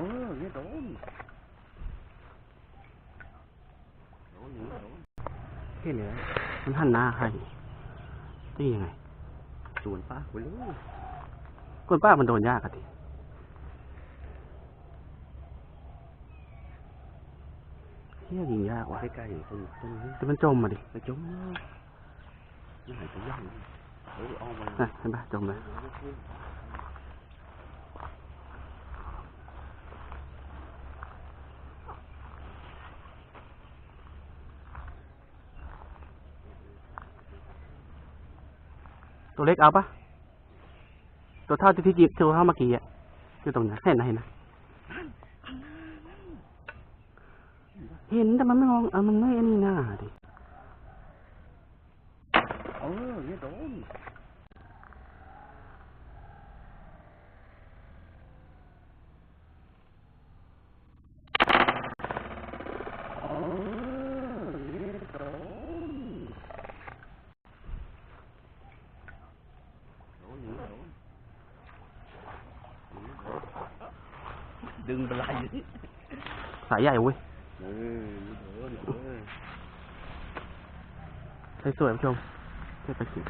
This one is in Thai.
เออเนี่ยโดนโดนอย่างนี้โดนเห็นเลยมันหันหน้าใครนี่ยังไงชวนป้าไปเลยคนป้ามันโดนยากอะทีเฮียยิงยากว่ะใกล้ๆตรงตรงนี้แต่มันจมมาดิไปจมเลยนี่หายไปย่างเฮ้ยอ้อมมาน่ะเห็นปะจมเลย ตัวเล็กเอาปะตัวเท่าที่พี่จิบตัวเท่าเมื่อกี้อะอยู่ตรงนั้เห็นนะเห็นนะเห็นแต่มันไม่มองเออมันไม่อันนี้หน้าดิเออเนี่ยโดนเออเนี่ยโดนโดนอย่างนี้โดน ดึงไปไหลสายใหญ่เว้ยเออโดนเออ สวยๆผู้ชมเก็บไปสิ